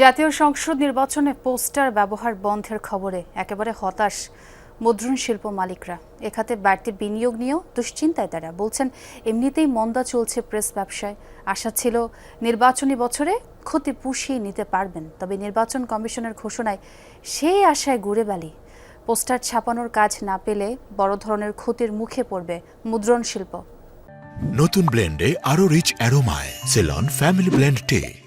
জাতীয় সংসদ নির্বাচনে পোস্টার ব্যবহার বন্ধের খবরে একেবারে হতাশ মুদ্রণ শিল্প মালিকরা। এখাতে বাড়তি বিনিয়োগ নিয়েও দুশ্চিন্তায় তারা। বলছেন, এমনিতেই মন্দা চলছে প্রেস ব্যবসায়। আশা ছিল নির্বাচনী বছরে ক্ষতি পুষিয়ে নিতে পারবেন, তবে নির্বাচন কমিশনের ঘোষণায় সেই আশায় ঘুরে বালি। পোস্টার ছাপানোর কাজ না পেলে বড় ধরনের ক্ষতির মুখে পড়বে মুদ্রণ শিল্প। নতুন ব্লেন্ডে আরও রিচ অ্যারোমায়, সেলন, ফ্যামিলি ব্লেন্ড টে।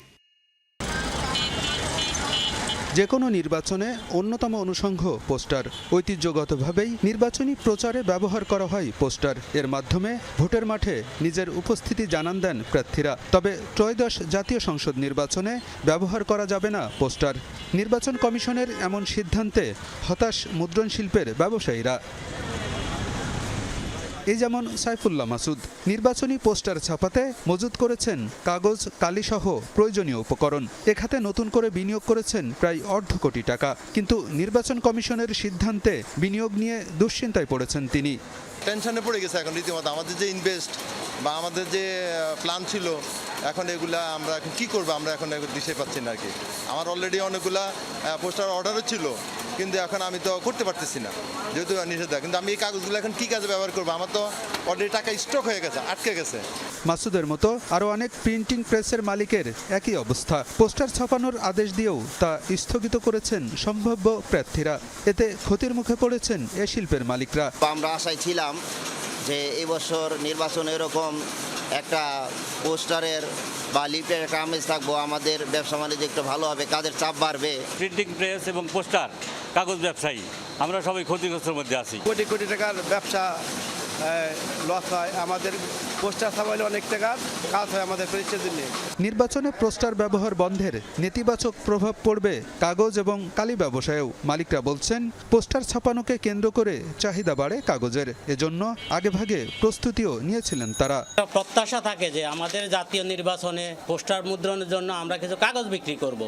যে কোনো নির্বাচনে অন্যতম অনুষঙ্গ পোস্টার। ঐতিহ্যগতভাবেই নির্বাচনী প্রচারে ব্যবহার করা হয় পোস্টার। এর মাধ্যমে ভোটের মাঠে নিজের উপস্থিতি জানান দেন প্রার্থীরা। তবে ত্রয়োদশ জাতীয় সংসদ নির্বাচনে ব্যবহার করা যাবে না পোস্টার। নির্বাচন কমিশনের এমন সিদ্ধান্তে হতাশ মুদ্রণ শিল্পের ব্যবসায়ীরা। এই যেমন সাইফুল্লাহ মাসুদ। নির্বাচনী পোস্টার ছাপাতে মজুত করেছেন কাগজ, কালিসহ প্রয়োজনীয় উপকরণ। এখাতে নতুন করে বিনিয়োগ করেছেন প্রায় অর্ধ কোটি টাকা। কিন্তু নির্বাচন কমিশনের সিদ্ধান্তে বিনিয়োগ নিয়ে দুশ্চিন্তায় পড়েছেন তিনি। টেনশনে পড়ে গেছে এখন রীতিমতো। আমাদের যে ইনভেস্ট বা আমাদের যে প্ল্যান ছিল এখন এগুলা আমরা এখন কী করব? আমরা এখন দিশে পাচ্ছি না আর কি আমার অলরেডি অনেকগুলা পোস্টার অর্ডারও ছিল কিন্তু এখন আমি তো করতে পারতেছি না যেহেতু নিষেধা কিন্তু আমি এই কাগজগুলো এখন কী কাজে ব্যবহার করব? আমার তো অলরেডি টাকা স্টক হয়ে গেছে আটকে গেছে। মাসুদের মতো আরও অনেক প্রিন্টিং প্রেসের মালিকের একই অবস্থা। পোস্টার ছাপানোর আদেশ দিয়েও তা স্থগিত করেছেন সম্ভাব্য প্রার্থীরা। এতে ক্ষতির মুখে পড়েছেন এ শিল্পের মালিকরা। বা আমরা আশায় ছিলাম যে এবছর নির্বাচন এরকম একটা পোস্টারের বা লিপের একটা আমেজ থাকব আমাদের ব্যবসা বাণিজ্য একটু ভালো হবে কাজের চাপ বাড়বে। প্রিন্টিং প্রেস এবং পোস্টার কাগজ ব্যবসায়ী আমরা সবাই ক্ষতিগ্রস্তের মধ্যে আছি। কোটি কোটি টাকার ব্যবসা লস হয়। আমাদের পোস্টার ছাপাইলে অনেক টাকার কাজ হয় আমাদের পরিচয় জন্য। নির্বাচনে পোস্টার ব্যবহার বন্ধের নেতিবাচক প্রভাব পড়বে কাগজ এবং কালি ব্যবসায়েও। মালিকরা বলছেন পোস্টার ছাপানোকে কেন্দ্র করে চাহিদা বাড়ে কাগজের। এজন্য আগেভাগে প্রস্তুতিও নিয়েছিলেন তারা। প্রত্যাশা থাকে যে আমাদের জাতীয় নির্বাচনে পোস্টার মুদ্রণের জন্য আমরা কিছু কাগজ বিক্রি করব।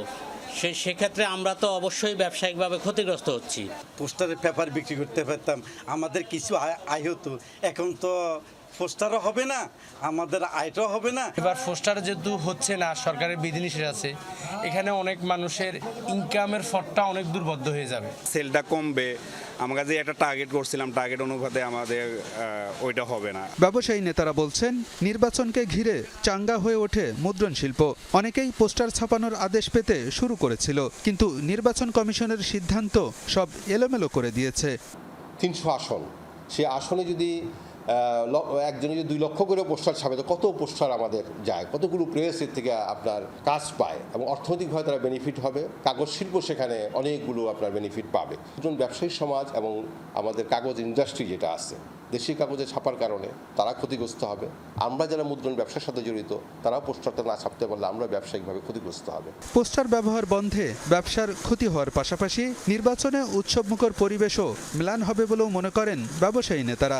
সে সেক্ষেত্রে আমরা তো অবশ্যই ব্যবসায়িকভাবে ক্ষতিগ্রস্ত হচ্ছি। পোস্টারের পেপার বিক্রি করতে পারতাম, আমাদের কিছু আয় আয় হতো। এখন তো পোস্টারও হবে না আমাদের আয়টাও হবে না। এবার পোস্টার যেহেতু হচ্ছে না সরকারের বিধিনিষেধ আছে এখানে অনেক মানুষের ইনকামের ফটটা অনেক দুর্বদ্ধ হয়ে যাবে। সেলটা কমবে। আমরা যে একটা টার্গেট করছিলাম টার্গেট অনুপাতে আমাদের ওইটা হবে না। ব্যবসায়ী নেতারা বলছেন নির্বাচনকে ঘিরে চাঙ্গা হয়ে ওঠে মুদ্রণ শিল্প। অনেকেই পোস্টার ছাপানোর আদেশ পেতে শুরু করেছিল কিন্তু নির্বাচন কমিশনের সিদ্ধান্ত সব এলোমেলো করে দিয়েছে। তিনশো আসন। সে আসনে যদি একজনে যদি দুই লক্ষ করে পোস্টার ছাপে, তো কত পোস্টার আমাদের যায়? কতগুলো প্রেস এর থেকে আপনার কাজ পায়? এবং অর্থনৈতিকভাবে তারা বেনিফিট হবে? কাগজ শিল্প সেখানে অনেকগুলো আপনার বেনিফিট পাবে। একজন ব্যবসায়ী সমাজ এবং আমাদের কাগজ ইন্ডাস্ট্রি যেটা আছে, দেশি কাগজে ছাপার কারণে তারা ক্ষতিগ্রস্ত হবে। আমরা যারা মুদ্রণ ব্যবসার সাথে জড়িত, তারাও পোস্টারটা না ছাপতে পারলে আমরা ব্যবসায়িকভাবে ক্ষতিগ্রস্ত হবে। পোস্টার ব্যবহার বন্ধে ব্যবসার ক্ষতি হওয়ার পাশাপাশি নির্বাচনে উৎসবমুখর পরিবেশও ম্লান হবে বলেও মনে করেন ব্যবসায়ী নেতারা।